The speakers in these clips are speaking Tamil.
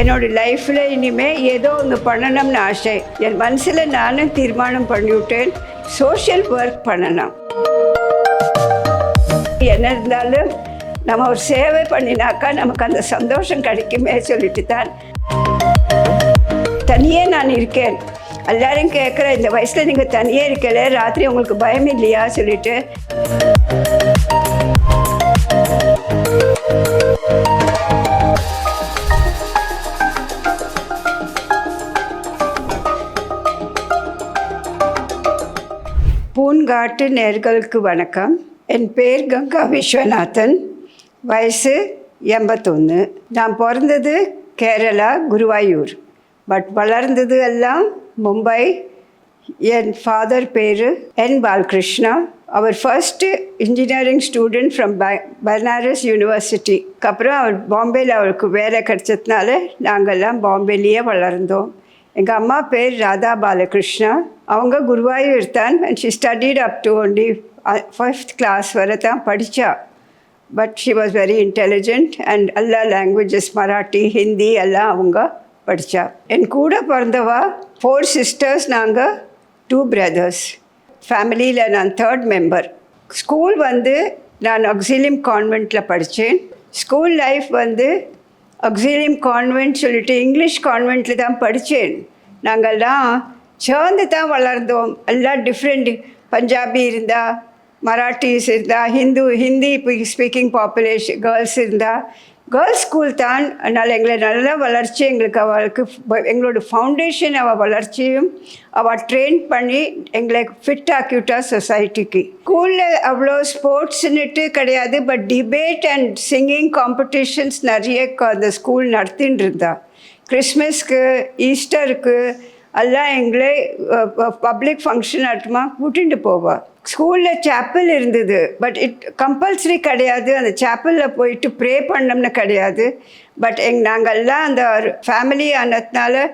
என்னோட லைஃப்பில் இனிமேல் ஏதோ ஒன்று பண்ணணும்னு ஆசை. என் மனசில் நானும் தீர்மானம் பண்ணிவிட்டேன் சோஷியல் ஒர்க் பண்ணணும். என்ன இருந்தாலும் நம்ம ஒரு சேவை பண்ணினாக்கா நமக்கு அந்த சந்தோஷம் கிடைக்குமே சொல்லிட்டு தான். தனியே நான் இருக்கேன். எல்லாரும் கேட்குற இந்த வயசில் நீங்கள் தனியே இருக்கல ராத்திரி உங்களுக்கு பயம் இல்லையா சொல்லிட்டு. பூன்காட்டு நேர்களுக்கு வணக்கம். என் பேர் கங்கா விஸ்வநாதன். வயசு எண்பத்தொன்று நான் பிறந்தது கேரளா குருவாயூர். பட் வளர்ந்தது எல்லாம் மும்பை. என் ஃபாதர் பேர் என் பாலகிருஷ்ணா. அவர் first engineering student from Banaras university அப்புறம் அவர் பாம்பேயில் அவருக்கு வேலை கிடைச்சதுனால நாங்கள்லாம் பாம்பேலேயே வளர்ந்தோம். எங்கள் அம்மா பேர் ராதா பாலகிருஷ்ணா. அவங்க குருவாயூர் தான் and she studied up to only first class வரை தான் படித்தா but she was very intelligent and எல்லா லாங்குவேஜஸ் மராட்டி ஹிந்தி எல்லாம் அவங்க படித்தா என் கூட பிறந்தவா ஃபோர் சிஸ்டர்ஸ் நாங்கள் டூ பிரதர்ஸ் ஃபேமிலியில் நான் தேர்ட் மெம்பர் ஸ்கூல் வந்து நான் அக்ஸிலியம் கான்வெண்ட்டில் படித்தேன் ஸ்கூல் லைஃப் வந்து அக்ஸிலியம் கான்வென்ட் சொல்லிட்டு இங்கிலீஷ் கான்வெண்ட்டில் தான் படித்தேன் நாங்கள்லாம் சேர்ந்து தான் வளர்ந்தோம். எல்லாம் டிஃப்ரெண்ட் பஞ்சாபி இருந்தால் மராட்டிஸ் இருந்தால் Hindu Hindi speaking population girls இருந்தால் கேர்ள்ஸ் ஸ்கூல் தான் அதனால் எங்களை நல்ல வளர்ச்சி எங்களுக்கு அவளுக்கு எங்களோட ஃபவுண்டேஷன் அவள் வளர்ச்சியும் அவள் ட்ரெயின் பண்ணி எங்களை ஃபிட் ஆக்கிவிட்டா சொசைட்டிக்கு ஸ்கூலில் அவ்வளோ ஸ்போர்ட்ஸ்னுட்டு கிடையாது but debate and singing competitions நிறைய க- அந்த ஸ்கூல் நடத்தின்னு இருந்தா. கிறிஸ்மஸ்க்கு ஈஸ்டருக்கு எல்லாம் எங்களை பப்ளிக் ஃபங்க்ஷன் ஆட்டுமா கூட்டிகிட்டு போவாள் ஸ்கூலில் சேப்பல் இருந்தது. பட் இட் கம்பல்சரி கிடையாது. அந்த சாப்பிளில் போயிட்டு ப்ரே பண்ணோம்னு கிடையாது. பட் எங் நாங்கள்லாம் அந்த ஃபேமிலி ஆனதுனால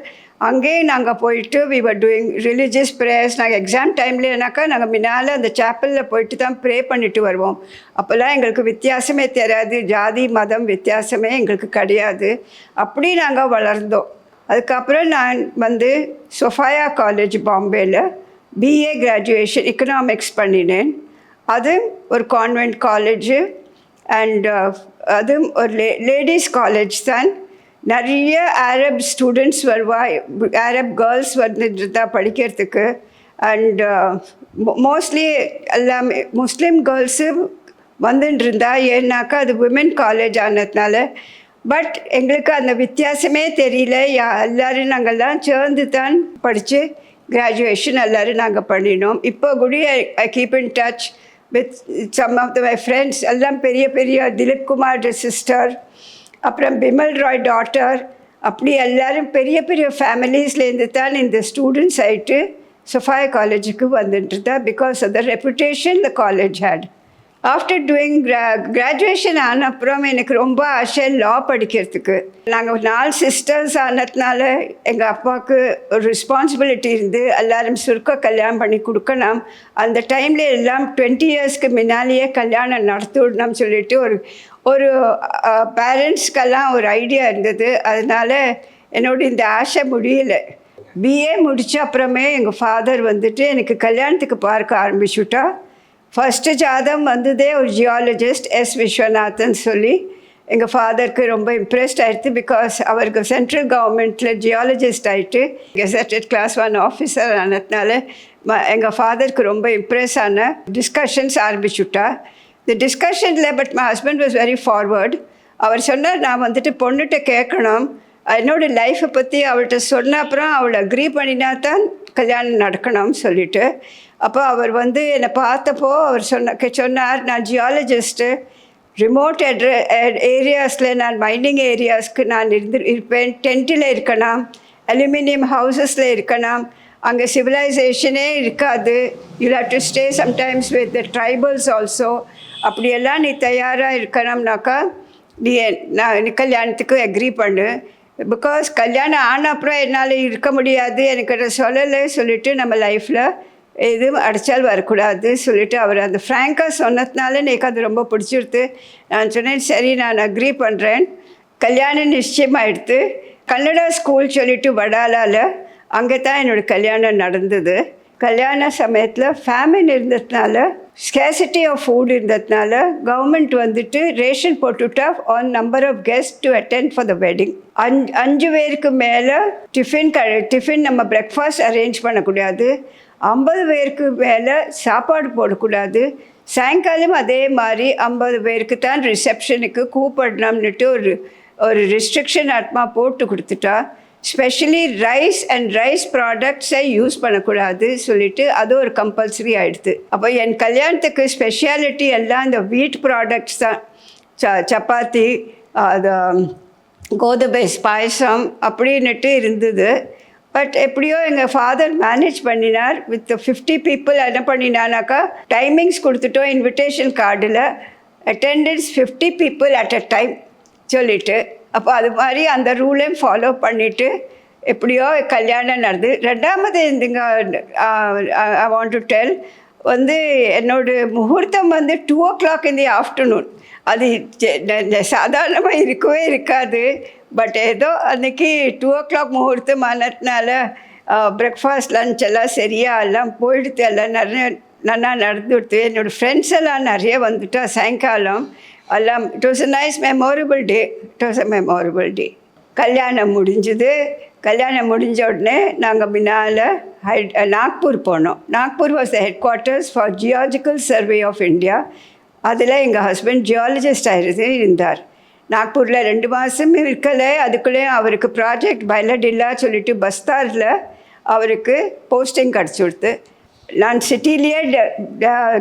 அங்கேயே நாங்கள் போயிட்டு we were doing religious prayers நாங்கள் எக்ஸாம் டைம்லனாக்கா நாங்கள் முன்னால் அந்த சாப்பிளில் போயிட்டு தான் ப்ரே பண்ணிட்டு வருவோம். அப்போல்லாம் எங்களுக்கு வித்தியாசமே தெரியாது. ஜாதி மதம் வித்தியாசமே எங்களுக்கு கிடையாது. அப்படி நாங்கள் வளர்ந்தோம். அதுக்கப்புறம் நான் வந்து சொஃபாயா காலேஜ் பாம்பேயில் பிஏ கிராஜுவேஷன் எக்கனாமிக்ஸ் பண்ணினேன். அதுவும் ஒரு கான்வென்ட் காலேஜு அண்ட் அதுவும் ஒரு லே லேடிஸ் காலேஜ் தான். நிறைய அரப் ஸ்டூடெண்ட்ஸ் வருவா அரப் கேர்ள்ஸ் வந்துட்டு படிக்கிறதுக்கு. அண்ட் மோஸ்ட்லி uh, எல்லாமே முஸ்லீம் கேர்ள்ஸு வந்துட்டு இருந்தா ஏன்னாக்கா அது விமென் காலேஜ் ஆனதுனால. பட் எங்களுக்கு அந்த வித்தியாசமே தெரியல. யா எல்லோரும் நாங்கள்லாம் சேர்ந்து தான் படித்து கிராஜுவேஷன் எல்லோரும் நாங்கள் பண்ணினோம். இப்போ கூட I keep in touch with some of the my friends எல்லாம் பெரிய பெரிய திலீப் குமார் சிஸ்டர் அப்புறம் பிமல் ராய் டாட்டர் அப்படி எல்லோரும் பெரிய பெரிய ஃபேமிலிஸ்லேருந்து தான் இந்த ஸ்டூடெண்ட்ஸ் ஆகிட்டு சொஃபாயா காலேஜுக்கு வந்துட்டு தான் because of the reputation the college had after doing கிரா கிராஜுவேஷன் ஆன அப்புறம் எனக்கு ரொம்ப ஆசை லா படிக்கிறதுக்கு. நாங்கள் நாலு சிஸ்டர்ஸ் ஆனதுனால எங்கள் அப்பாவுக்கு ஒரு ரெஸ்பான்சிபிலிட்டி இருந்து எல்லாரும் சுருக்க கல்யாணம் பண்ணி கொடுக்கணும். அந்த டைமில் எல்லாம் டுவெண்ட்டி இயர்ஸ்க்கு முன்னாலேயே கல்யாணம் நடத்தி விடணும்னு சொல்லிட்டு ஒரு ஒரு பேரண்ட்ஸ்க்கெல்லாம் ஒரு ஐடியா இருந்தது. அதனால என்னோட இந்த ஆசை முடியல. பிஏ முடித்த அப்புறமே எங்கள் ஃபாதர் வந்துட்டு எனக்கு கல்யாணத்துக்கு பார்க்க ஆரம்பிச்சுட்டா. ஃபஸ்ட்டு ஜாதம் வந்ததே ஒரு ஜியாலஜிஸ்ட் எஸ் விஸ்வநாதன் சொல்லி எங்கள் ஃபாதருக்கு ரொம்ப இம்ப்ரெஸ்ட் ஆகிடுது பிகாஸ் அவருக்கு சென்ட்ரல் கவர்மெண்ட்டில் ஜியாலஜிஸ்ட் ஆகிட்டு கெசட்டட் கிளாஸ் ஒன் ஆஃபீஸர் ஆனதுனால ம எங்கள் ஃபாதருக்கு ரொம்ப இம்ப்ரெஸ் ஆன டிஸ்கஷன்ஸ் ஆரம்பிச்சுட்டா. இந்த டிஸ்கஷனில் but my husband was very forward அவர் சொன்னார் நான் வந்துட்டு பொண்ணுகிட்ட கேட்கணும். என்னோடய லைஃப்பை பற்றி அவள்கிட்ட சொன்ன அப்புறம் அவளை அக்ரி பண்ணினா தான் கல்யாணம் நடக்கணும்னு சொல்லிட்டு. அப்போ அவர் வந்து என்னை பார்த்தப்போ அவர் சொன்ன சொன்னார் நான் ஜியாலஜிஸ்ட்டு ரிமோட் அட்ர ஏரியாஸில் நான் மைனிங் ஏரியாஸ்க்கு நான் இருந்து இருப்பேன். டென்ட்டில் இருக்கணும் அலுமினியம் ஹவுசஸில் இருக்கணும் அங்கே சிவிலைசேஷனே இருக்காது. You have to stay sometimes with the tribals also அப்படியெல்லாம் நீ தயாராக இருக்கணும்னாக்கா நீ நான் நீ கல்யாணத்துக்கு அக்ரி பண்ணு. பிகாஸ் கல்யாணம் ஆன அப்புறம் என்னால் இருக்க முடியாது. எனக்கு சொல்லலை சொல்லிட்டு நம்ம லைஃப்பில் எதுவும் அடைச்சால் வரக்கூடாது சொல்லிட்டு அவர் அந்த ஃப்ராங்காக சொன்னதுனால எனக்கு அது ரொம்ப பிடிச்சிருது நான் சொன்னேன் சரி நான் அக்ரி பண்ணுறேன் கல்யாணம் நிச்சயமாயிடுத்து. கன்னடா ஸ்கூல் சொல்லிட்டு வடாலால் அங்கே தான் என்னோடய கல்யாணம் நடந்தது. கல்யாண சமயத்தில் ஃபேமின் இருந்ததுனால ஸ்கேசிட்டி ஆஃப் ஃபுட் இருந்ததுனால கவர்மெண்ட் வந்துட்டு ரேஷன் போட்டுட்டா on number of guest to attend for the wedding அஞ்சு அஞ்சு பேருக்கு மேலே டிஃபின் க டிஃபின் நம்ம பிரேக்ஃபாஸ்ட் அரேஞ்ச் பண்ணக்கூடாது ஐம்பது பேருக்கு மேலே சாப்பாடு போடக்கூடாது சாயங்காலம் அதே மாதிரி ஐம்பது பேருக்கு தான் ரிசப்ஷனுக்கு கூப்பிடணும்னுட்டு ஒரு ஒரு ரெஸ்ட்ரிக்ஷன் ஆத்மா போட்டு கொடுத்துட்டா ஸ்பெஷலி ரைஸ் அண்ட் ரைஸ் ப்ராடக்ட்ஸை யூஸ் பண்ணக்கூடாது சொல்லிட்டு அது ஒரு கம்பல்சரி ஆகிடுது அப்போ என் கல்யாணத்துக்கு ஸ்பெஷாலிட்டி எல்லாம் இந்த வீட் ப்ராடக்ட்ஸ் தான். ச சப்பாத்தி அது கோதுமை பாயசம் அப்படின்னுட்டு இருந்தது. பட் எப்படியோ எங்கள் ஃபாதர் மேனேஜ் பண்ணினார். வித் ஃபிஃப்டி பீப்புள் என்ன பண்ணினானாக்கா டைமிங்ஸ் கொடுத்துட்டோம் இன்விடேஷன் கார்டில் attendance fifty people at a time சொல்லிவிட்டு அப்போ அது மாதிரி அந்த ரூலையும் ஃபாலோ பண்ணிவிட்டு எப்படியோ கல்யாணம் நடந்து ரெண்டாமது இந்துங்க ஐ வாண்ட் டு டெல் வந்து என்னோட முகூர்த்தம் வந்து two o'clock in the afternoon அது சாதாரணமாக இருக்கவே இருக்காது. பட் ஏதோ அன்றைக்கி டூ ஓ கிளாக் முகூர்த்தம் ஆனதுனால பிரேக்ஃபாஸ்ட் லஞ்ச் எல்லாம் சரியாக எல்லாம் போயிடுத்து எல்லாம் நிறைய நல்லா நடந்துடுத்து என்னோடய ஃப்ரெண்ட்ஸ் எல்லாம் நிறைய வந்துட்டா சாயங்காலம். எல்லாம் it was a nice memorable day it was a memorable day கல்யாணம் முடிஞ்சுது. கல்யாணம் முடிஞ்ச உடனே நாங்கள் பின்னால் ஹை நாக்பூர் போனோம். Nagpur was the headquarters for geological survey of India அதில் எங்கள் ஹஸ்பண்ட் ஜியாலஜிஸ்ட் இருந்து இருந்தார். நாக்பூரில் ரெண்டு மாதம் இருக்கலை. அதுக்குள்ளேயும் அவருக்கு ப்ராஜெக்ட் பைலடில்லா சொல்லிட்டு பஸ்தாரில் அவருக்கு போஸ்டிங் கிடச்சி கொடுத்து நான் சிட்டிலேயே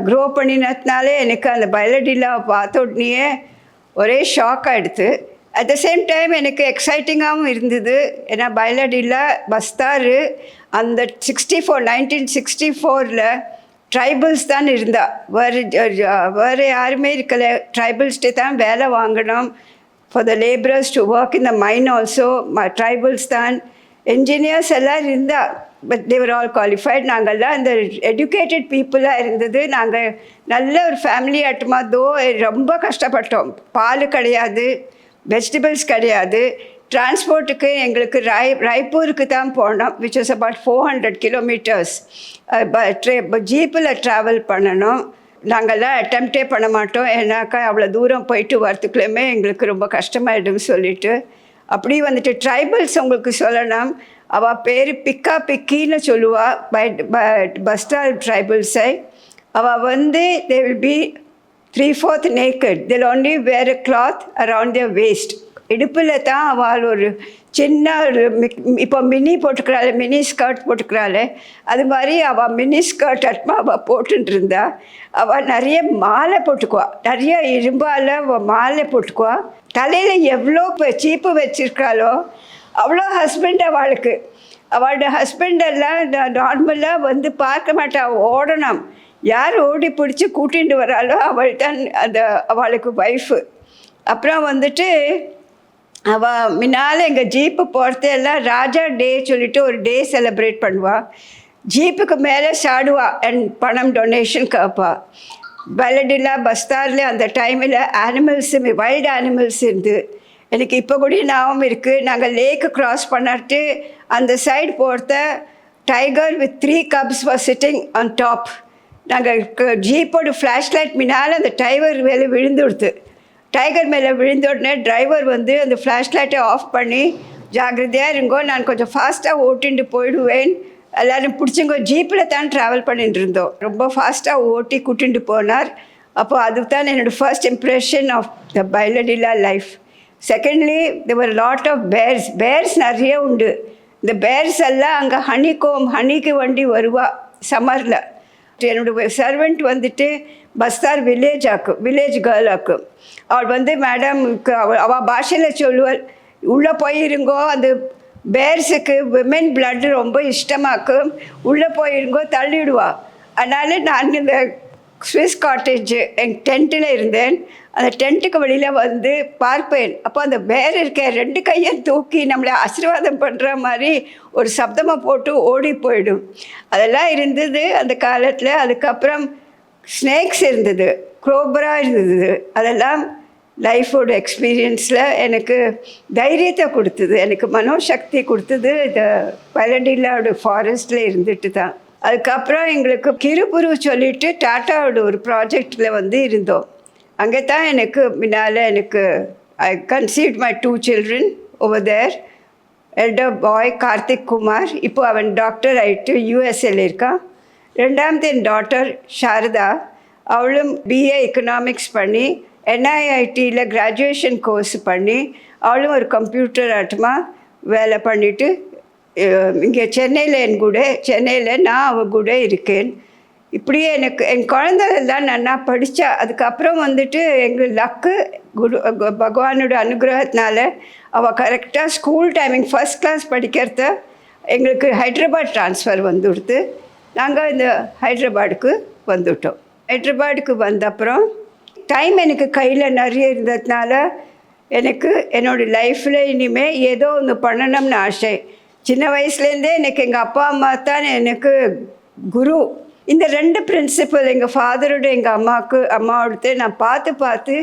க்ரோ பண்ணினதுனாலே எனக்கு அந்த பயோலடிலாவை பார்த்த உடனேயே ஒரே ஷாக் ஆகிடுது அட் த சேம் டைம் எனக்கு எக்ஸைட்டிங்காகவும் இருந்தது. ஏன்னா பயோலடிலா பஸ்தாரு அந்த சிக்ஸ்டி ஃபோர் நைன்டீன் சிக்ஸ்டி ஃபோரில் ட்ரைபிள்ஸ் தான் இருந்தா. வேறு வேறு யாருமே இருக்கலை. ட்ரைபிள்ஸ்டே தான் வேலை வாங்கணும். For the labourers to work in the mine also tribals தான். என்ஜினியர்ஸ் எல்லாம் இருந்தால் பட் தேவர் ஆல் குவாலிஃபைட் நாங்கள்லாம் இந்த எடுக்கேட்டட் பீப்புளாக இருந்தது. நாங்கள் நல்ல ஒரு ஃபேமிலி ஆட்டமாக தோ ரொம்ப கஷ்டப்பட்டோம். பால் கிடையாது வெஜிடபிள்ஸ் கிடையாது. டிரான்ஸ்போர்ட்டுக்கு எங்களுக்கு ராய் ராய்ப்பூருக்கு தான் போனோம் which is about four hundred kilometres tray ஜீப்பில் ட்ராவல் பண்ணணும். நாங்கள்லாம் அட்டம்ப்டே பண்ண மாட்டோம். ஏன்னாக்கா அவ்வளோ தூரம் போயிட்டு வரத்துக்குள்ளேயுமே எங்களுக்கு ரொம்ப கஷ்டமாயிடும் சொல்லிட்டு. அப்படி வந்துட்டு ட்ரைபல்ஸ் உங்களுக்கு சொல்லணும். அவள் பேர் பிக்கா பிக்கின்னு சொல்லுவா பை பஸ்டால் ட்ரைபிள்ஸை அவள் வந்து they will be three fourth naked till only wear cloth around their waist இடுப்பில் தான் அவள் ஒரு சின்ன ஒரு இப்போ மினி போட்டுக்கிறாள் மினி ஸ்கர்ட் போட்டுக்கிறாள். அது மாதிரி அவள் மினி ஸ்கர்ட் அட்மா அவள் போட்டுட்டு இருந்தா அவள் நிறைய மாலை போட்டுக்குவா. நிறைய இரும்பால் மாலை போட்டுக்குவா. தலையில் எவ்வளோ சீப்பு வச்சுருக்காளோ அவ்வளோ ஹஸ்பண்ட் அவளுக்கு. அவளோட ஹஸ்பண்டெல்லாம் நார்மலாக வந்து பார்க்க மாட்டா. ஓடணும். யார் ஓடி பிடிச்சி கூட்டிகிட்டு வராளோ அவள் தான் அந்த அவளுக்கு ஒய்ஃபு அப்புறம் வந்துட்டு அவள் முன்னால் எங்கள் ஜீப்பு போகிறது எல்லாம் ராஜா டே சொல்லிட்டு ஒரு டே செலிப்ரேட் பண்ணுவாள் ஜீப்புக்கு மேலே சாடுவா அண்ட் பணம் டொனேஷன் கேட்பா பலடில்லா பஸ்தாரில் அந்த டைமில் ஆனிமல்ஸு வைல்டு அனிமல்ஸ் இருந்து எனக்கு இப்போ கூட ஞாபகம் இருக்குது நாங்கள் லேக்கு க்ராஸ் பண்ணிட்டு அந்த சைடு போகிறத tiger with three cubs for sitting on top நாங்கள் ஜீப்போட ஃப்ளாஷ் லைட் முன்னால் அந்த டைவர் மேலே விழுந்துடுது. டைகர் மேலே விழுந்த உடனே டிரைவர் வந்து அந்த ஃப்ளாஷ் லைட்டை ஆஃப் பண்ணி ஜாகிரதையாக இருங்கோ நான் கொஞ்சம் ஃபாஸ்ட்டாக ஓட்டிட்டு போயிடுவேன். எல்லோரும் பிடிச்சிங்கோ. ஜீப்பில் தான் ட்ராவல் பண்ணிட்டு இருந்தோம். ரொம்ப ஃபாஸ்ட்டாக ஓட்டி கூட்டிகிட்டு போனார். அப்போது அதுதான் என்னோடய first impression of the Bailadila life secondly there were lot of birds birds நிறைய உண்டு. இந்த பேர்ஸ் எல்லாம் அங்கே ஹனி கோம் ஹனிக்கு வண்டி வருவா சம்மரில் என்னுடைய சர்வெண்ட் வந்துட்டு பஸ்தார் வில்லேஜ் ஆக்கும் வில்லேஜ் கேர்ள் ஆக்கும் அவள் வந்து மேடம் அவள் அவள் பாஷையில் சொல்லுவாள் உள்ளே போயிருங்கோ அந்த பேர்ஸுக்கு விமென் பிளட் ரொம்ப இஷ்டமாக்கும் உள்ளே போயிருங்கோ தள்ளிவிடுவா அதனால் நான் இந்த ஸ்விஸ் காட்டேஜ் என் டென்ட்டில் இருந்தேன். அந்த டென்ட்டுக்கு வெளியில் வந்து பார்ப்பேன். அப்போ அந்த வேர் இருக்க ரெண்டு கையை தூக்கி நம்மளை ஆசீர்வாதம் பண்ணுற மாதிரி ஒரு சப்தமாக போட்டு ஓடி போயிடும். அதெல்லாம் இருந்தது அந்த காலத்தில். அதுக்கப்புறம் ஸ்னேக்ஸ் இருந்தது. குரோபரா இருந்தது. அதெல்லாம் லைஃபோட எக்ஸ்பீரியன்ஸில் எனக்கு தைரியத்தை கொடுத்தது. எனக்கு மனோசக்தி கொடுத்தது. இந்த பலடில்லாவோட ஃபாரஸ்ட்டில் இருந்துட்டு தான். அதுக்கப்புறம் எங்களுக்கு கிருபுரு சொல்லிட்டு டாட்டாவோட ஒரு ப்ராஜெக்டில் வந்து இருந்தோம். அங்கே தான் எனக்கு முன்னால் எனக்கு I conceive my two children over there elder boy Karthik Kumar இப்போ அவன் டாக்டர் ஆகிட்டு யூஎஸ்எல் இருக்கான். ரெண்டாவது என் டாட்டர் சாரதா அவளும் பிஏ எக்கனாமிக்ஸ் பண்ணி என்ஐஐடியில் கிராஜுவேஷன் கோர்ஸ் பண்ணி அவளும் ஒரு கம்ப்யூட்டர் ஆட்டமாக வேலை பண்ணிவிட்டு இங்கே சென்னையில் என் கூட சென்னையில் நான் அவ கூட இருக்கேன். இப்படியே எனக்கு என் குழந்தைகள்லாம் நான் படித்தா அதுக்கப்புறம் வந்துட்டு எங்கள் லக்கு குரு பகவானோட அனுகிரகத்தினால அவள் கரெக்டாக ஸ்கூல் டைமிங் ஃபஸ்ட் கிளாஸ் படிக்கிறத எங்களுக்கு ஹைதராபாத் ட்ரான்ஸ்ஃபர் வந்துடுத்து. நாங்கள் இந்த ஹைதராபாடுக்கு வந்துவிட்டோம் ஹைதராபாடுக்கு வந்த அப்புறம் டைம் எனக்கு கையில் நிறைய இருந்ததுனால எனக்கு என்னோடய லைஃப்பில் இனிமேல் ஏதோ ஒன்று பண்ணணும்னு ஆசை. சின்ன வயசுலேருந்தே எனக்கு எங்கள் அப்பா அம்மா தான் எனக்கு குரு. இந்த ரெண்டு பிரின்சிபல் எங்கள் ஃபாதரோட எங்கள் அம்மாவுக்கு அம்மாவோடது நான் பார்த்து பார்த்து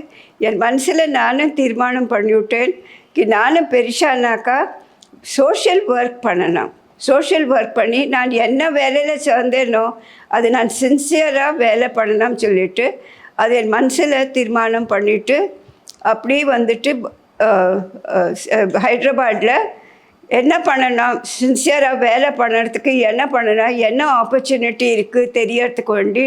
என் மனசில் நானும் தீர்மானம் பண்ணிவிட்டேன். கி நானும் பெருசானாக்கா சோஷியல் ஒர்க் பண்ணணும் சோஷியல் ஒர்க் பண்ணி நான் என்ன வேலையில் சேர்ந்தேனோ அது நான் சின்சியராக வேலை பண்ணணும்னு சொல்லிட்டு அது என் மனசில் தீர்மானம் பண்ணிவிட்டு அப்படியே வந்துட்டு ஹைதராபாடில் என்ன பண்ணணும்? சின்சியராக வேலை பண்ணுறதுக்கு என்ன பண்ணணும்? என்ன ஆப்பர்ச்சுனிட்டி இருக்குது தெரியறதுக்கு வேண்டி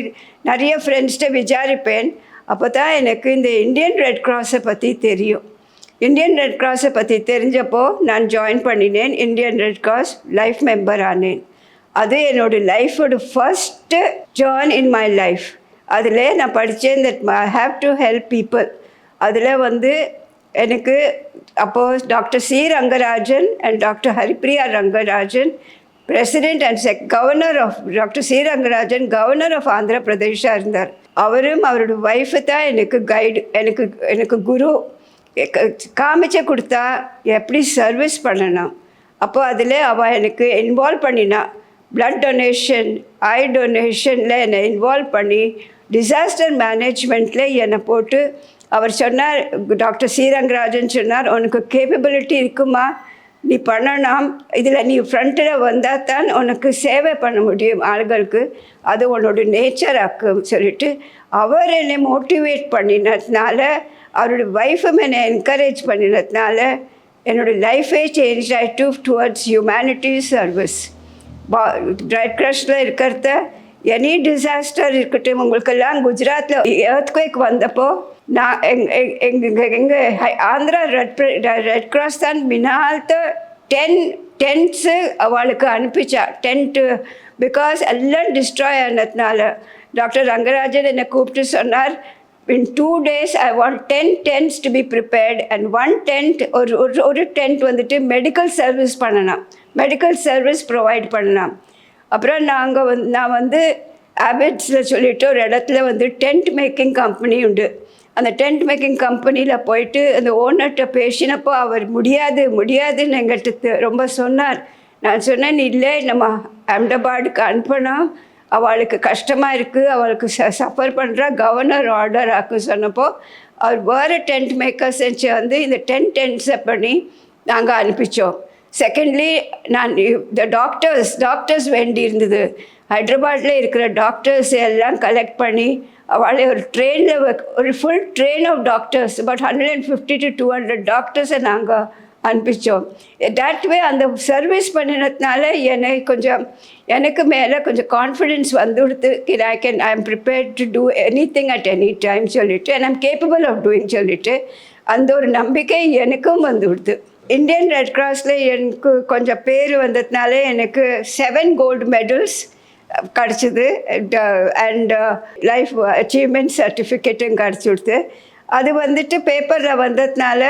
நிறைய ஃப்ரெண்ட்ஸ்கிட்ட விசாரிப்பேன். அப்போ தான் எனக்கு இந்த இந்தியன் ரெட் கிராஸை பற்றி தெரியும். இந்தியன் ரெட் கிராஸை பற்றி தெரிஞ்சப்போ நான் ஜாயின் பண்ணினேன். Indian red cross life member ஆனேன். அது என்னோடய லைஃபோட first join in my life அதில் நான் படித்தேன் that I have to help people அதில் வந்து எனக்கு அப்போது doctor C Rangarajan and doctor Haripriya Rangarajan president and sec governor of doctor C Rangarajan governor of Andhra பிரதேஷாக இருந்தார். அவரும் அவரோட ஒய்ஃபு தான் எனக்கு கைடு எனக்கு எனக்கு குரு காமிச்ச காமிச்சு கொடுத்தா எப்படி சர்வீஸ் பண்ணணும். அப்போ அதில் அவள் எனக்கு இன்வால்வ் பண்ணினா பிளட் டொனேஷன் ஐ டொனேஷனில் என்னை இன்வால்வ் பண்ணி டிசாஸ்டர் மேனேஜ்மெண்ட்டில் என்னை போட்டு அவர் சொன்னார் டாக்டர் ஸ்ரீரங்கராஜன் சொன்னார் உனக்கு கேப்பபிலிட்டி இருக்குமா? நீ பண்ணலாம். இதில் நீ ஃப்ரண்ட்டில் வந்தால் தான் உனக்கு சேவை பண்ண முடியும் ஆளுகளுக்கு. அது உன்னோட நேச்சர் ஆக்கும். சொல்லிட்டு அவர் என்னை மோட்டிவேட் பண்ணினதுனால அவருடைய ஒய்ஃபும் என்னை என்கரேஜ் பண்ணினதுனால என்னோட லைஃபே சேஞ்ச் ஆகிட்டு டுவர்ட்ஸ் ஹியூமனிட்டி சர்வீஸ் பா ரெட் கிரஷில் இருக்கிறத எனி டிசாஸ்டர் இருக்கட்டும் உங்களுக்கெல்லாம் குஜராத்தில் ஏர்த்குவேக் வந்தப்போ நான் எங் எங்கள் எங்கள் ஆந்திரா ரெட் ரெட் கிராஸ் தான் மினால்த்த டென் டென்ட்ஸு அவளுக்கு அனுப்பிச்சா. டென்ட்டு பிகாஸ் எல்லாம் டிஸ்ட்ராய் ஆனதுனால. டாக்டர் ரங்கராஜன் என்னை கூப்பிட்டு சொன்னார் in two days I want ten tents to be prepared and one tent ஒரு ஒரு ஒரு டென்ட் வந்துட்டு மெடிக்கல் சர்வீஸ் பண்ணலாம் மெடிக்கல் சர்வீஸ் ப்ரொவைட் பண்ணலாம் அப்புறம் நாங்கள் வந்து நான் வந்து ஆபிட்ஸில் சொல்லிவிட்டு ஒரு இடத்துல வந்து டென்ட் மேக்கிங் கம்பெனி உண்டு. அந்த டென்ட் மேக்கிங் கம்பெனியில் போயிட்டு அந்த ஓனர்கிட்ட பேசினப்போ அவர் முடியாது முடியாதுன்னு எங்கள்கிட்ட ரொம்ப சொன்னார். நான் சொன்னேன் இல்லை நம்ம அஹமதாபாடுக்கு அனுப்பினோம் அவளுக்கு கஷ்டமாக இருக்குது அவளுக்கு ச சஃபர் பண்ணுறா கவர்னர் ஆர்டர் ஆக்கு சொன்னப்போ அவர் வேறு டென்ட் மேக்கர்ஸ் வந்து இந்த டென்ட் டென்ட்ஸை பண்ணி நாங்கள் அனுப்பிச்சோம். செகண்ட்லி நான் த டாக்டர்ஸ் டாக்டர்ஸ் வேண்டி இருந்தது. ஹைதராபாத்தில் இருக்கிற டாக்டர்ஸ் எல்லாம் கலெக்ட் பண்ணி அவளை ஒரு ட்ரெயினில் ஒரு full train of doctors but hundred and fifty to two hundred டாக்டர்ஸை நாங்கள் அனுப்பிச்சோம். தட் வே அந்த சர்வீஸ் பண்ணினதுனால என்னை கொஞ்சம் எனக்கு மேலே கொஞ்சம் கான்ஃபிடென்ஸ் வந்து கொடுத்து I can I am prepared to do any thing at any time சொல்லிவிட்டு and I'm capable of doing சொல்லிவிட்டு அந்த ஒரு நம்பிக்கை எனக்கும் வந்துடுது இந்தியன் ரெட் கிராஸில் எனக்கு கொஞ்சம் பேர் வந்ததுனால எனக்கு செவன் கோல்டு மெடல்ஸ் கிடச்சிது. அண்ட் லைஃப் அச்சீவ்மெண்ட் சர்டிஃபிகேட்டும் கிடச்சி அது வந்துட்டு பேப்பரில் வந்ததுனால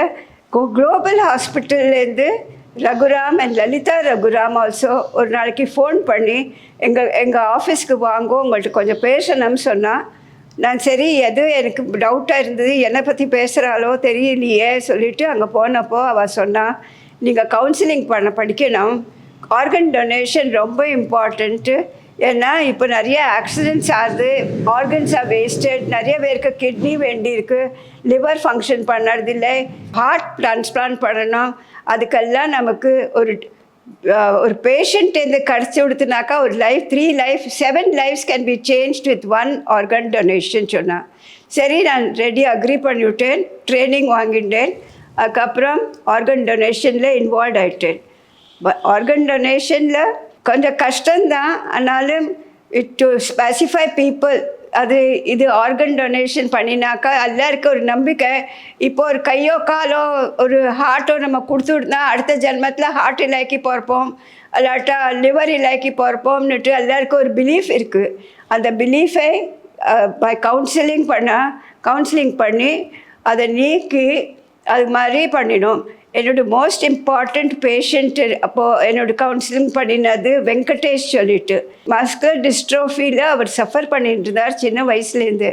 குளோபல் ஹாஸ்பிட்டல்லேருந்து ரகுராம் அண்ட் லலிதா ரகுராம் ஆல்சோ ஒரு நாளைக்கு ஃபோன் பண்ணி எங்கள் எங்கள் ஆஃபீஸ்க்கு வாங்க உங்கள்கிட்ட கொஞ்சம் பேசணும்னு சொன்னால் நான் சரி எது எனக்கு டவுட்டாக இருந்தது என்னை பற்றி பேசுகிறாளோ தெரியலையே சொல்லிட்டு அங்கே போனப்போ அவள் சொன்னான் நீங்கள் கவுன்சிலிங் பண்ண படிக்கணும். ஆர்கன் டொனேஷன் ரொம்ப இம்பார்ட்டண்ட்டு ஏன்னா இப்போ நிறைய ஆக்சிடென்ட்ஸ் ஆகுது. ஆர்கன்ஸ் ஆர் வேஸ்டட் நிறைய பேருக்கு கிட்னி வேண்டியிருக்கு லிவர் ஃபங்க்ஷன் பண்ணுறதில்லை. ஹார்ட் டிரான்ஸ்பிளான்ட் பண்ணணும். அதுக்கெல்லாம் நமக்கு ஒரு Uh, ஒரு பேஷண்ட் இருந்து கிடச்சி கொடுத்துனாக்கா ஒரு life three life seven lives can be change with one organ donation சொன்னான் சரி நான் ரெடி அக்ரி பண்ணிவிட்டேன் ட்ரைனிங் வாங்கிட்டேன் அதுக்கப்புறம் ஆர்கன் டொனேஷனில் இன்வால்வ் ஆகிட்டேன் ஆர்கன் டொனேஷனில் கொஞ்சம் கஷ்டம்தான் ஆனாலும் இட் டு ஸ்பெசிஃபை பீப்புள் அது இது ஆர்கன் டொனேஷன் பண்ணினாக்கா எல்லாருக்கும் ஒரு நம்பிக்கை. இப்போ ஒரு கையோ காலோ ஒரு ஹார்ட்டோ நம்ம கொடுத்துருந்தா அடுத்த ஜென்மத்தில் ஹார்ட் இலாக்கி பிறப்போம் அல்லாட்டா லிவர் இலாக்கி பிறப்போம்னுட்டு எல்லாருக்கும் ஒரு பிலீஃப் இருக்குது அந்த பிலீஃபை பை கவுன்சிலிங் பண்ணால் கவுன்சிலிங் பண்ணி அதை நீக்கி அது மாதிரி பண்ணிடும் என்னோட மோஸ்ட் இம்பார்ட்டண்ட் பேஷண்ட்டு அப்போது என்னோட கவுன்சிலிங் பண்ணினது வெங்கடேஷ் சொல்லிட்டு. மஸ்கர் டிஸ்ட்ரோஃபியில் அவர் சஃபர் பண்ணிட்டு இருந்தார் சின்ன வயசுலேருந்து.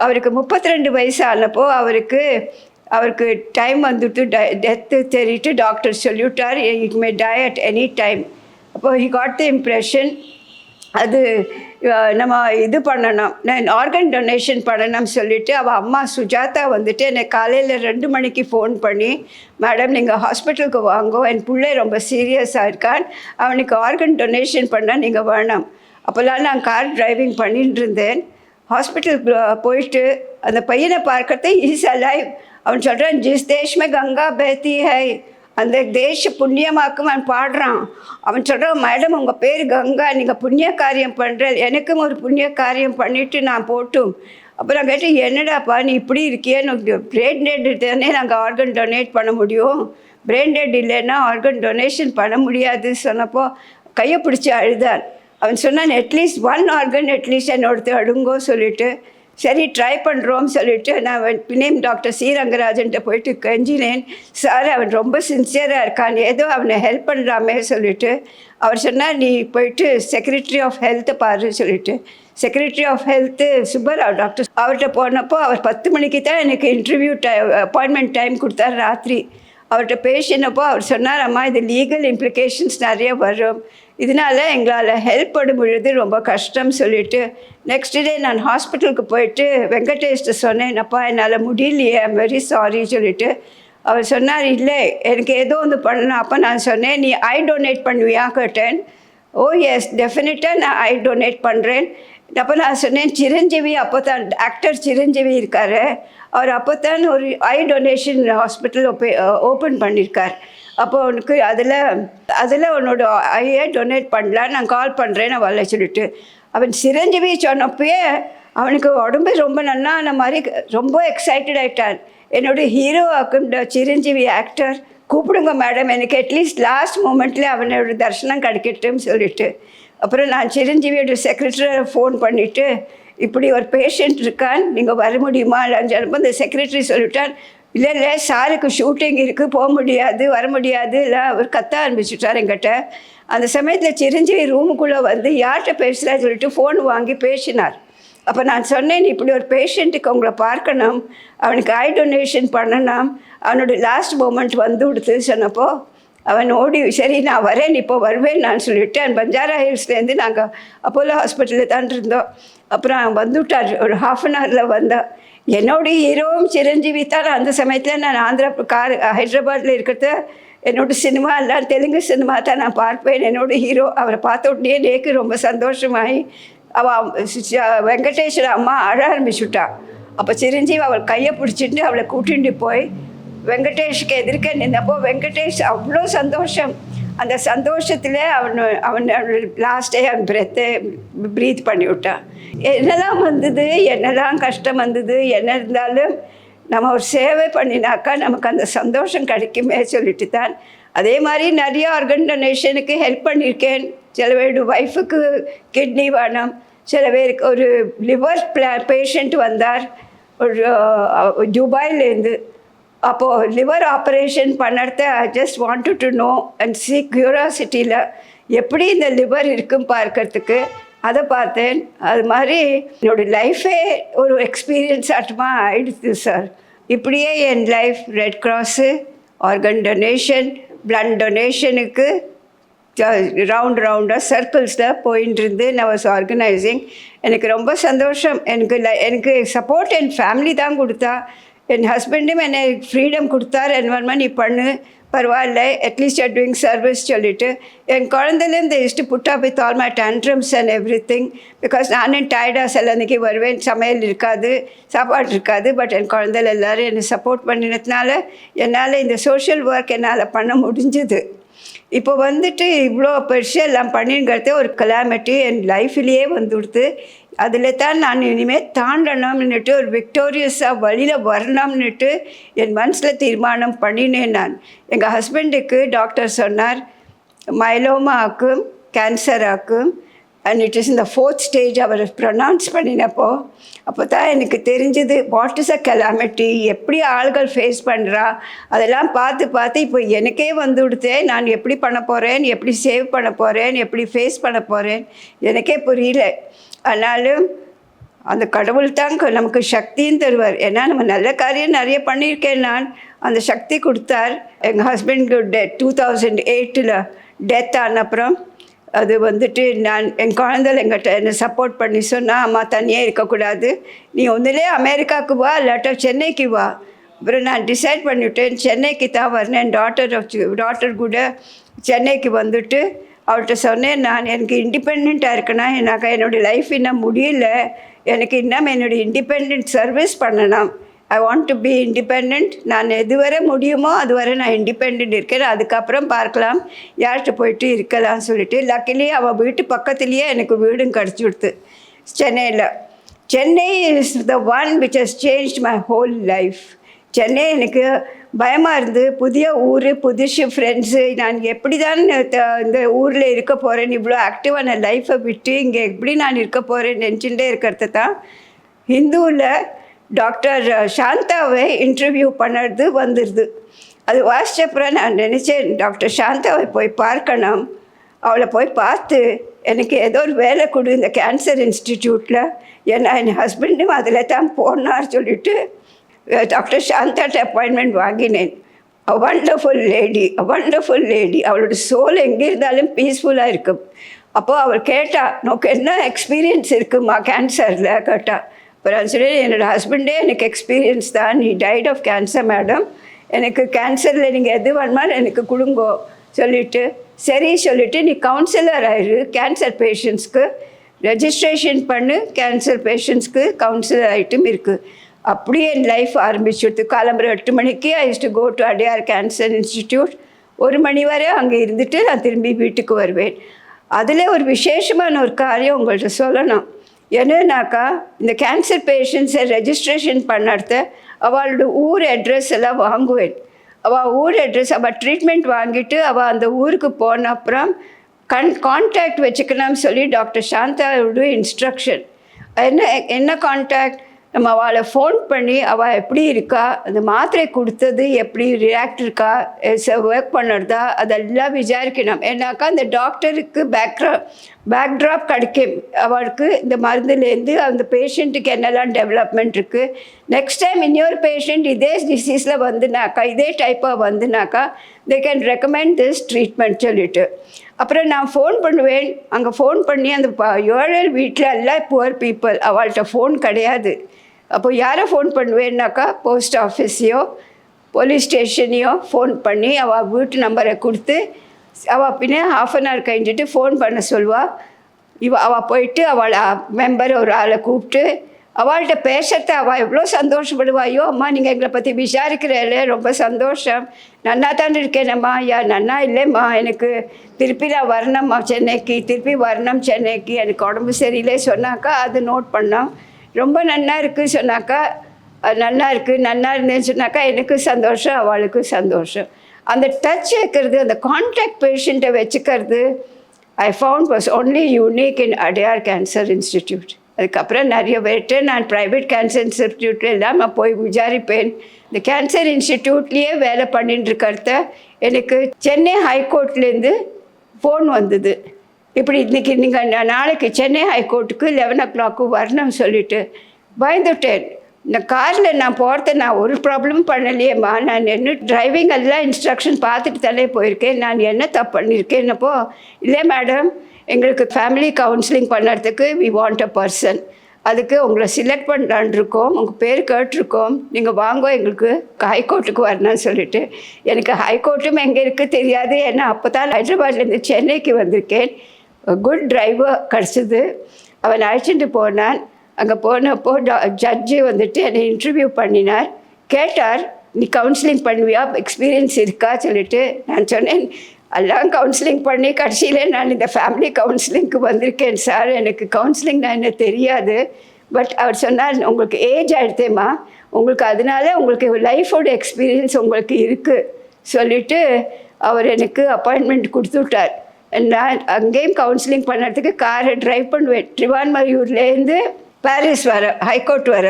அவருக்கு முப்பத்தி ரெண்டு வயசு ஆனப்போ அவருக்கு அவருக்கு டைம் வந்துட்டு டெத்து தெரிவிட்டு டாக்டர் சொல்லிவிட்டார் it may die at any time அப்போது ஹி காட் த இம்ப்ரெஷன் அது நம்ம இது பண்ணணும். நான் ஆர்கன் டொனேஷன் பண்ணணும்னு சொல்லிட்டு அவள் அம்மா சுஜாதா வந்துட்டு என்னை காலையில் ரெண்டு மணிக்கு ஃபோன் பண்ணி மேடம் நீங்கள் ஹாஸ்பிட்டலுக்கு வாங்கோ. என் பிள்ளை ரொம்ப சீரியஸாக இருக்கான். அவனுக்கு ஆர்கன் டொனேஷன் பண்ணால் நீங்கள் வேணாம். அப்போல்லாம் நான் கார் டிரைவிங் பண்ணிட்டு இருந்தேன். ஹாஸ்பிட்டலுக்கு போயிட்டு அந்த பையனை பார்க்கறதே இஸ் அலைவ் அவன் சொல்கிறான் ஜிஸ் தேஷ்மே கங்கா பேத்தி ஹை. அந்த தேச புண்ணியமாக்கும் அவன் பாடுறான். அவன் சொல்கிறான் மேடம் உங்கள் பேர் கங்கா நீங்கள் புண்ணிய காரியம் பண்ணுற எனக்கும் ஒரு புண்ணிய காரியம் பண்ணிவிட்டு நான் போட்டும். அப்புறம் கேட்டேன் என்னடாப்பா நீ இப்படி இருக்கியேன்னு பிரெயின் டெட் தானே? நாங்கள் ஆர்கன் டொனேட் பண்ண முடியும். பிரெயின் டெட் இல்லைன்னா ஆர்கன் டொனேஷன் பண்ண முடியாது சொன்னப்போ கையை பிடிச்சி அழுதான் அவன் சொன்னான் at least one organ at least என்னோடத்து அடுங்கோ சொல்லிட்டு சரி ட்ரை பண்ணுறோம் சொல்லிட்டு நான் அவன் பின்னேம் டாக்டர் சி ரங்கராஜன்ட்ட போயிட்டு கெஞ்சினேன். சார் அவன் ரொம்ப சின்சியராக இருக்கான். ஏதோ அவனை ஹெல்ப் பண்ணுறாமே சொல்லிட்டு அவர் சொன்னார் நீ போயிட்டு செக்ரட்டரி ஆஃப் ஹெல்த்தை பாரு சொல்லிட்டு. Secretary of health Subbarao doctor அவர்கிட்ட போனப்போ அவர் பத்து மணிக்கு தான் எனக்கு இன்டர்வியூ டை அப்பாயின்மெண்ட் டைம் கொடுத்தாரு ராத்திரி. அவர்கிட்ட பேசினப்போ அவர் சொன்னார் அம்மா இது லீகல் இம்ப்ளிகேஷன்ஸ் நிறைய வரும். இதனால எங்களால் ஹெல்ப் பண்ண பொழுது ரொம்ப கஷ்டம் சொல்லிட்டு நெக்ஸ்ட் டே நான் ஹாஸ்பிட்டலுக்கு போயிட்டு வெங்கடேஷ்ட சொன்னேன் அப்பா என்னால் முடியலையே ஐம் வெரி சாரி சொல்லிட்டு. அவர் சொன்னார் இல்லை எனக்கு ஏதோ ஒன்று பண்ணணும். அப்போ நான் சொன்னேன் நீ ஐ டொனேட் பண்ணுவியா? கேட்டேன். ஓ எஸ் டெஃபினட்டாக நான் ஐ டொனேட் பண்ணுறேன் அப்போ நான் சொன்னேன் சிரஞ்சீவி அப்போ தான் ஆக்டர் சிரஞ்சீவி இருக்கார். அவர் அப்போ தான் ஒரு ஐ டொனேஷன் ஹாஸ்பிட்டல் ஓப்பன் பண்ணியிருக்கார் அப்போ உனக்கு அதில் அதில் உன்னோட ஐயை டொனேட் பண்ணலாம் நான் கால் பண்ணுறேன் நான் வரல சொல்லிட்டு. அவன் சிரஞ்சீவி சொன்னப்பயே அவனுக்கு உடம்பு ரொம்ப நல்லா ஆன மாதிரி ரொம்ப எக்ஸைட்டட் ஆகிட்டான் என்னோட ஹீரோ ஆக்கின்ற சிரஞ்சீவி ஆக்டர் கூப்பிடுங்க மேடம் எனக்கு அட்லீஸ்ட் லாஸ்ட் மூமெண்ட்டில் அவனோட தரிசனம் கிடைக்கட்டும்னு சொல்லிட்டு. அப்புறம் நான் சிரஞ்சீவியோட செக்ரட்டரியை ஃபோன் பண்ணிவிட்டு இப்படி ஒரு பேஷண்ட் இருக்கான் நீங்கள் வர முடியுமா? இல்லைன்னு சொன்னப்போ இந்த செக்ரட்டரி சொல்லிட்டான் இல்லை இல்லை சாருக்கு ஷூட்டிங் இருக்குது போக முடியாது வர முடியாது இல்லை அவர் கத்த ஆரம்பிச்சுட்டார் எங்கிட்ட. அந்த சமயத்தில் சிரஞ்சீவி ரூமுக்குள்ளே வந்து யார்கிட்ட பேசுகிறா சொல்லிட்டு ஃபோன் வாங்கி பேசினார். அப்போ நான் சொன்னேன் இப்படி ஒரு பேஷண்ட்டுக்கு உங்களை பார்க்கணும் அவனுக்கு ஐ டொனேஷன் பண்ணணும் அவனோட லாஸ்ட் மூமெண்ட் வந்து கொடுத்து சொன்னப்போ அவன் ஓடி சரி நான் வரேன் இப்போ வருவேன் நான் சொல்லிவிட்டேன் பஞ்சாரா ஹில்ஸ்லேருந்து நாங்கள் அப்போலோ ஹாஸ்பிட்டலில் தான் இருந்தோம். அப்புறம் அவன் வந்துவிட்டார் ஒரு ஹாஃப் அன் ஹவரில் வந்தான் என்னுடைய ஹீரோவும் சிரஞ்சீவி தான் அந்த சமயத்தில் நான் ஆந்திரா கார் ஹைதராபாத்தில் இருக்கிறத. என்னோட சினிமா எல்லாம் தெலுங்கு சினிமா தான் நான் பார்ப்பேன். என்னோடய ஹீரோ அவரை பார்த்த உடனே நேக்கு ரொம்ப சந்தோஷமாகி அவள் வெங்கடேஸ்வர அம்மா அழ ஆரம்பிச்சுட்டா. அப்போ சிரஞ்சீவி அவள் கையை பிடிச்சிட்டு அவளை கூட்டிகிட்டு போய் வெங்கடேஷ்க்கு எதிர்க்க நின்றப்போ வெங்கடேஷ் அவ்வளோ சந்தோஷம். அந்த சந்தோஷத்தில் அவன் அவன் லாஸ்ட் டே அவன் பிரெத்தை ப்ரீத் பண்ணி விட்டான். என்னதான் வந்தது என்னதான் கஷ்டம் வந்தது என்ன இருந்தாலும் நம்ம ஒரு சேவை பண்ணினாக்கா நமக்கு அந்த சந்தோஷம் கிடைக்குமே சொல்லிட்டு தான். அதே மாதிரி நிறைய ஆர்கன் டொனேஷனுக்கு ஹெல்ப் பண்ணியிருக்கேன். சில பேர் ஒய்ஃபுக்கு கிட்னி வேணும். சில பேருக்கு ஒரு லிவர் பிளா பேஷண்ட் வந்தார். ஒரு துபாயிலேருந்து. அப்போது லிவர் ஆப்ரேஷன் பண்ணுறத I just want to know and see க்யூராசிட்டியில் எப்படி இந்த லிவர் இருக்கும் பார்க்கறதுக்கு. அதை பார்த்தேன். அது மாதிரி என்னோட லைஃபே ஒரு எக்ஸ்பீரியன்ஸ் ஆட்டமாக ஆயிடுச்சு சார் இப்படியே என் life red cross organ donation blood டொனேஷனுக்கு round ரவுண்டாக சர்க்கிள்ஸில் போயின்னு இருந்து நான் வாஸ் ஆர்கனைசிங் எனக்கு ரொம்ப சந்தோஷம். எனக்கு எனக்கு சப்போர்ட் என் ஃபேமிலி தான் கொடுத்தா. என் ஹஸ்பண்டும் என்னை ஃப்ரீடம் கொடுத்தார். என்வரன்மெண்ட் நீ பண்ணு. பரவாயில்ல. அட்லீஸ்ட் ஆர் டூயிங் சர்வீஸ் சொல்லிவிட்டு என் குழந்தைலேருந்து இஷ்டு புட்டா போய் till all my tantrums and everything because நானும் டயர்டாக சில அன்றைக்கி வருவேன். சமையல் இருக்காது சாப்பாடு இருக்காது. பட் என் குழந்தைல எல்லோரும் என்னை சப்போர்ட் பண்ணினதுனால என்னால் இந்த சோஷியல் ஒர்க் என்னால் பண்ண முடிஞ்சுது. இப்போ வந்துட்டு இவ்வளோ பெருசாக எல்லாம் பண்ணிங்கிறதே ஒரு கலாமிட்டி என் லைஃப்லேயே வந்துடுது அதில் தான் நான் இனிமேல் தாண்டணும்னுட்டு ஒரு விக்டோரியஸாக வழியில் வரணும்னுட்டு என் மனசில் தீர்மானம் பண்ணினேன் நான். எங்கள் ஹஸ்பண்டுக்கு டாக்டர் சொன்னார் மைலோமாக்கும் கேன்சராக்கும் அண்ட் இட் இஸ் இந்த ஃபோர்த் ஸ்டேஜ் அவர் ப்ரொனவுன்ஸ் பண்ணினப்போ அப்போ தான் எனக்கு தெரிஞ்சது வாட் இஸ் அ கெலாமிட்டி எப்படி ஆள்கள் ஃபேஸ் பண்ணுறா அதெல்லாம் பார்த்து பார்த்து இப்போ எனக்கே வந்து கொடுத்தே நான் எப்படி பண்ண போகிறேன் எப்படி சேவ் பண்ண போகிறேன் எப்படி ஃபேஸ் பண்ண போகிறேன் எனக்கே புரியல. ஆனாலும் அந்த கடவுள் தான் நமக்கு சக்தியும் தருவார். ஏன்னா நம்ம நல்ல காரியம் நிறைய பண்ணியிருக்கேன் நான். அந்த சக்தி கொடுத்தார். எங்கள் ஹஸ்பண்ட்க்கு டெ டூ தௌசண்ட் எயிட்டில் டெத் ஆன அப்புறம் அது வந்துட்டு நான் என் குழந்தைகள் எங்கிட்ட என்னை சப்போர்ட் பண்ணி சொன்னால் அம்மா தனியாக இருக்கக்கூடாது. நீ ஒன்றுலே அமெரிக்காவுக்கு வா இல்லாட்டா சென்னைக்கு வா. அப்புறம் நான் டிசைட் பண்ணிவிட்டேன் சென்னைக்கு தான் வரேன் டாட்டர் டாட்டர் கூட சென்னைக்கு வந்துட்டு அவள்கிட்ட சொன்னேன் நான் எனக்கு இண்டிபெண்ட்டாக இருக்கணும் எனக்கு என்னுடைய லைஃப் இன்னும் முடியல. எனக்கு இன்னும் என்னுடைய இண்டிபெண்ட் சர்வீஸ் பண்ணணும். I want to be independent நான் எதுவரை முடியுமோ அதுவரை நான் இண்டிபெண்ட் இருக்கேன். அதுக்கப்புறம் பார்க்கலாம். யார்கிட்ட போயிட்டு இருக்கலாம்னு சொல்லிட்டு லக்கிலி அவள் வீட்டு பக்கத்துலேயே எனக்கு வீடும் கிடச்சி கொடுத்து சென்னையில். Chennai is the one which has change my whole life Chennai எனக்கு பயமாக இருந்து புதிய ஊர் புதுசு ஃப்ரெண்ட்ஸு நான் எப்படி தான் த- இந்த ஊரில் இருக்க போகிறேன் இவ்வளோ ஆக்டிவான லைஃப்பை விட்டு இங்கே எப்படி நான் இருக்க போகிறேன் நினச்சிட்டே இருக்கிறது தான் ஹிந்துவில் டாக்டர் சாந்தாவை இன்டர்வியூ பண்ணுறது வந்துடுது அது வாசிச்சப்புறம் நான் நினச்சேன் டாக்டர் சாந்தாவை போய் பார்க்கணும். அவளை போய் பார்த்து எனக்கு ஏதோ ஒரு வேலை கொடு இந்த கேன்சர் இன்ஸ்டிடியூட்டில் ஏன்னா என் ஹஸ்பண்டும் அதில் தான் போனார் சொல்லிவிட்டு டாக்டர் சாந்தாட்ட அப்பாயின்மெண்ட் வாங்கினேன் a wonderful lady a wonderful lady அவளோட சோல் எங்கே இருந்தாலும் பீஸ்ஃபுல்லாக இருக்கும். அப்போது அவள் கேட்டா உனக்கு என்ன எக்ஸ்பீரியன்ஸ் இருக்குமா கேன்சரில் கேட்டா. அப்புறம் சொல்லி என்னோடய ஹஸ்பண்டே எனக்கு எக்ஸ்பீரியன்ஸ் தான். நீ டைட் ஆஃப் கேன்சர் மேடம் எனக்கு கேன்சரில் நீங்கள் எது வேணுமாலும் எனக்கு கொடுங்கோ. சொல்லிட்டு சரி சொல்லிட்டு நீ கவுன்சிலர் ஆயிரு கேன்சர் பேஷண்ட்ஸ்க்கு ரெஜிஸ்ட்ரேஷன் பண்ணு கேன்சர் பேஷண்ட்ஸ்க்கு கவுன்சிலர் ஐட்டம் இருக்குது அப்படியே என் லைஃப் ஆரம்பிச்சுடுது காலம்பரம் எட்டு மணிக்கு I to go to Adyar cancer institute ஒரு மணி வரை அங்கே இருந்துட்டு நான் திரும்பி வீட்டுக்கு வருவேன். அதில் ஒரு விசேஷமான ஒரு காரியம் உங்கள்கிட்ட சொல்லணும். என்னன்னாக்கா இந்த கேன்சர் பேஷண்ட்ஸை ரெஜிஸ்ட்ரேஷன் பண்ணறது அவளோட ஊர் அட்ரஸ் எல்லாம் வாங்குவேன். அவள் ஊர் அட்ரஸ் அவள் ட்ரீட்மெண்ட் வாங்கிட்டு அவள் அந்த ஊருக்கு போன அப்புறம் கன் கான்டாக்ட் வச்சுக்கணும்னு சொல்லி டாக்டர் சாந்தாவோட இன்ஸ்ட்ரக்ஷன் என்ன என்ன கான்டாக்ட் நம்ம அவளை ஃபோன் பண்ணி அவள் எப்படி இருக்கா? அந்த மாத்திரை கொடுத்தது எப்படி ரியாக்ட் இருக்கா? ஒர்க் பண்ணுறதா? அதெல்லாம் விசாரிக்கணும். ஏன்னாக்கா அந்த டாக்டருக்கு பேக்ரா பேக்ட்ராப் கிடைக்கும் அவளுக்கு இந்த மருந்துலேருந்து அந்த பேஷண்ட்டுக்கு என்னெல்லாம் டெவலப்மெண்ட் இருக்குது நெக்ஸ்ட் டைம் இன்னொரு பேஷண்ட் இதே டிசீஸில் வந்துனாக்கா இதே டைப்பாக வந்துனாக்கா they can recommend this treatment சொல்லிட்டு. அப்புறம் நான் ஃபோன் பண்ணுவேன். அங்கே ஃபோன் பண்ணி அந்த ப- ஏழை வீட்டில் எல்லாம் புவர் பீப்புள் அவள்கிட்ட ஃபோன் கிடையாது. அப்போ யாரை ஃபோன் பண்ணுவேன்னாக்கா போஸ்ட் ஆஃபீஸையோ போலீஸ் ஸ்டேஷனையோ ஃபோன் பண்ணி அவள் வீட்டு நம்பரை கொடுத்து அவள் பின்ன ஹாஃப் அன் ஹவர் கழிஞ்சிட்டு ஃபோன் பண்ண சொல்லுவாள் இவ அவள் போயிட்டு அவளை மெம்பர் ஒரு ஆளை கூப்பிட்டு அவள்கிட்ட பேசுறத அவள் எவ்வளோ சந்தோஷப்படுவாயோ அம்மா நீங்கள் எங்களை பற்றி விசாரிக்கிறீங்களே ரொம்ப சந்தோஷம். நன்னா தான் இருக்கேனம்மா. ஐயா நன்னா இல்லைம்மா. எனக்கு திருப்பி நான் வரணும்மா சென்னைக்கு. திருப்பி வரணும் சென்னைக்கு. எனக்கு உடம்பு சரியில்லை. சொன்னாக்கா அது நோட் பண்ணோம் ரொம்ப நல்லா இருக்குது சொன்னாக்கா அது நல்லா இருக்குது நல்லா இருந்தேன்னு சொன்னாக்கா எனக்கு சந்தோஷம் அவளுக்கு சந்தோஷம். அந்த டச் வைக்கிறது அந்த கான்டாக்ட் பேஷண்ட்டை வச்சுக்கிறது I found was only unique in Adyar cancer institute அதுக்கப்புறம் நிறைய பேர்கிட்ட நான் ப்ரைவேட் கேன்சர் இன்ஸ்டிடியூட்டில் இல்லாமல் நான் போய் விசாரிப்பேன். இந்த கேன்சர் இன்ஸ்டிடியூட்லேயே வேலை பண்ணிட்டு இருக்கிறத எனக்கு சென்னை ஹைகோர்ட்லேருந்து ஃபோன் வந்தது. இப்படி இன்றைக்கி நீங்கள் நாளைக்கு சென்னை ஹைகோர்ட்டுக்கு லெவன் ஓ கிளாக்கு வரணும்னு சொல்லிட்டு பயந்துட்டேன். இந்த காரில் நான் போகிறத நான் ஒரு ப்ராப்ளமும் பண்ணலையேம்மா. நான் என்ன டிரைவிங் எல்லாம் இன்ஸ்ட்ரக்ஷன் பார்த்துட்டு தானே போயிருக்கேன். நான் என்ன தப்பு பண்ணியிருக்கேன்னப்போ இல்லை மேடம் எங்களுக்கு ஃபேமிலி கவுன்சிலிங் பண்ணுறதுக்கு வி வாண்ட் அ பர்சன் அதுக்கு உங்களை செலக்ட் பண்ணலான் இருக்கோம் உங்கள் பேர் கேட்டிருக்கோம். நீங்கள் வாங்க எங்களுக்கு ஹைகோர்ட்டுக்கு வரணும்னு சொல்லிட்டு. எனக்கு ஹைகோர்ட்டும் எங்கே இருக்குது தெரியாது. ஏன்னா அப்போ தான் ஹைதராபாத்லேருந்து சென்னைக்கு வந்திருக்கேன். குட் டிரைவர் கிடச்சிது. அவன் அழைச்சிட்டு போனான். அங்கே போனப்போ ஜட்ஜு வந்துட்டு என்னை இன்டர்வியூ பண்ணினார். கேட்டார் நீ கவுன்சிலிங் பண்ணுவியா? எக்ஸ்பீரியன்ஸ் இருக்கா? சொல்லிட்டு நான் சொன்னேன் எல்லாம் கவுன்சிலிங் பண்ணி கடைசியில் நான் இந்த ஃபேமிலி கவுன்சிலிங்க்கு வந்திருக்கேன் சார் எனக்கு கவுன்சிலிங் நான் என்ன தெரியாது. பட் அவர் சொன்னார் உங்களுக்கு ஏஜ் ஆகிடுதேம்மா உங்களுக்கு அதனால உங்களுக்கு லைஃபோட எக்ஸ்பீரியன்ஸ் உங்களுக்கு இருக்குது சொல்லிவிட்டு அவர் எனக்கு அப்பாயின்மெண்ட் கொடுத்து விட்டார் நான் அங்கேயும் கவுன்சிலிங் பண்ணுறதுக்கு காரை ட்ரைவ் பண்ணுவேன். ட்ரிவான்மரியூர்லேருந்து பாரிஸ் வர ஹைகோர்ட் வர.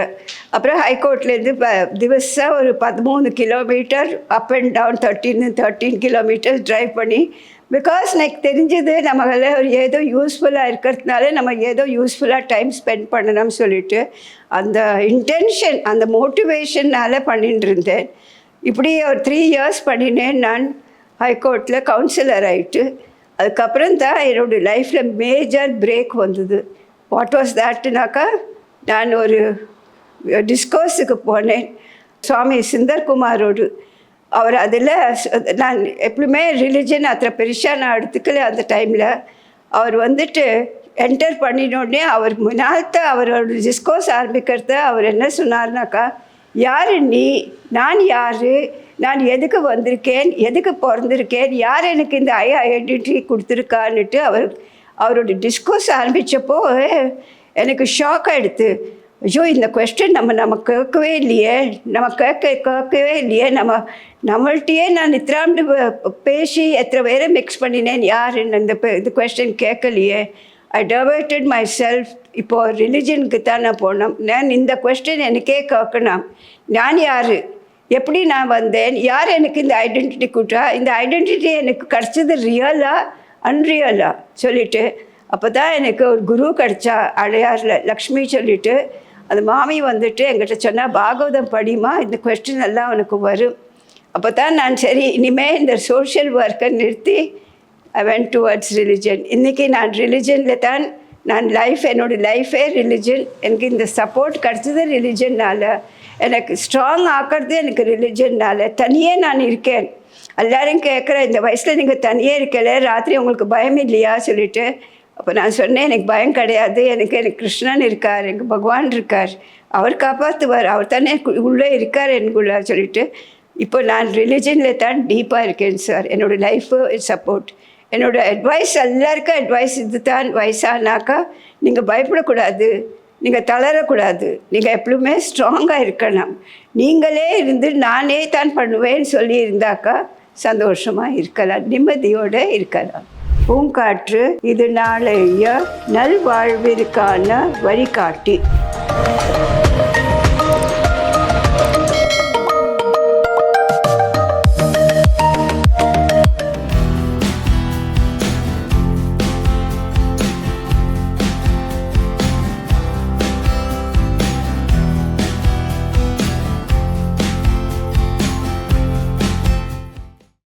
அப்புறம் ஹைகோர்ட்லேருந்து ப திவசம் ஒரு பதிமூணு kilometre up and down thirteen thirteen kilometres drive பண்ணி பிகாஸ் எனக்கு தெரிஞ்சது நம்மள ஒரு ஏதோ யூஸ்ஃபுல்லாக இருக்கிறதுனால நம்ம ஏதோ யூஸ்ஃபுல்லாக டைம் ஸ்பெண்ட் பண்ணணும்னு சொல்லிட்டு அந்த இன்டென்ஷன் அந்த மோட்டிவேஷனால் பண்ணிட்டு இருந்தேன். இப்படி ஒரு த்ரீ இயர்ஸ் பண்ணினேன் நான். ஹைகோர்ட்டில் கவுன்சிலர் ஆகிட்டு அதுக்கப்புறம் தான் என்னோடய லைஃப்பில் மேஜர் பிரேக் வந்தது. வாட் வாஸ் தேட்னாக்கா நான் ஒரு டிஸ்கோஸுக்கு போனேன். சுவாமி சுந்தர்குமாரோடு. அவர் அதில் நான் எப்பவுமே ரிலிஜன் அத்தனை பெருசாக நான் எடுத்துக்கல அந்த டைமில் அவர் வந்துட்டு என்டர் பண்ணினோடனே அவர் முன்னால்த்த அவரோட டிஸ்கோஸ் ஆரம்பிக்கிறத அவர் என்ன சொன்னார்னாக்கா யார் நீ? நான் யார்? நான் எதுக்கு வந்திருக்கேன்? எதுக்கு பிறந்திருக்கேன்? யார் எனக்கு இந்த ஐ ஐடென்டிட்டி கொடுத்துருக்கான்னுட்டு அவர் அவரோட டிஸ்கோஸ் ஆரம்பித்தப்போ எனக்கு ஷாக் ஆகிடுது ஐயோ இந்த கொஸ்டின் நம்ம நம்ம கேட்கவே இல்லையே. நம்ம கேட்க கேட்கவே இல்லையே. நம்ம நம்மள்கிட்டயே நான் இத்திராண்டு பேசி எத்தனை பேரை மிக்ஸ் பண்ணினேன்? யார் இந்த இது கொஸ்டின் கேட்கலையே. ஐ டவர்டட் மை செல்ஃப் இப்போது ரிலிஜனுக்கு தான் நான் போனோம். நான் இந்த கொஸ்டின் எனக்கே கேட்கணும். நான் யார்? எப்படி நான் வந்தேன்? யார் எனக்கு இந்த ஐடென்டிட்டி கூட்டா இந்த ஐடென்டிட்டி எனக்கு கிடச்சது ரியலா அன்ரியலா சொல்லிட்டு அப்போ தான் எனக்கு ஒரு குரு கிடச்சா அடையாரில் லக்ஷ்மி சொல்லிட்டு அந்த மாமி வந்துட்டு எங்கிட்ட சொன்னால் பாகவதம் படிமா இந்த கொஸ்டின் எல்லாம் உனக்கு வரும். அப்போ தான் நான் சரி இனிமேல் இந்த சோஷியல் ஒர்க்கை நிறுத்தி ஐ வென்ட் டுவர்ட்ஸ் ரிலிஜன் இன்றைக்கி நான் ரிலிஜனில் தான் நான் லைஃப் என்னோடய லைஃபே ரிலிஜன் எனக்கு இந்த சப்போர்ட் கிடச்சது ரிலிஜன்னால் எனக்கு ஸ்ட்ராங் ஆக்கிறது எனக்கு ரிலிஜன்னால தனியே நான் இருக்கேன். எல்லாரும் கேட்குற இந்த வயசில் நீங்கள் தனியே இருக்கல ராத்திரி உங்களுக்கு பயம் இல்லையா சொல்லிட்டு அப்போ நான் சொன்னேன் எனக்கு பயம் கிடையாது. எனக்கு எனக்கு கிருஷ்ணன் இருக்கார் எனக்கு பகவான் இருக்கார். அவர் காப்பாற்றுவார் அவர் தானே உள்ளே இருக்கார் எனக்குள்ள சொல்லிட்டு இப்போ நான் ரிலிஜனில் தான் டீப்பாக இருக்கேன் சார் என்னோடய லைஃபு சப்போர்ட் என்னோடய அட்வைஸ் எல்லாருக்கும் அட்வைஸ் இது தான் வயசானாக்கா நீங்கள் பயப்படக்கூடாது. நீங்கள் தளரக்கூடாது. நீங்கள் எப்பவுமே ஸ்ட்ராங்காக இருக்கணும். நீங்களே இருந்து நானே தான் பண்ணுவேன்னு சொல்லி இருந்தாக்கா சந்தோஷமாக இருக்கலாம். நிம்மதியோடு இருக்கலாம். பூங்காற்று இது நாளைய நல்வாழ்விற்கான வழிகாட்டி.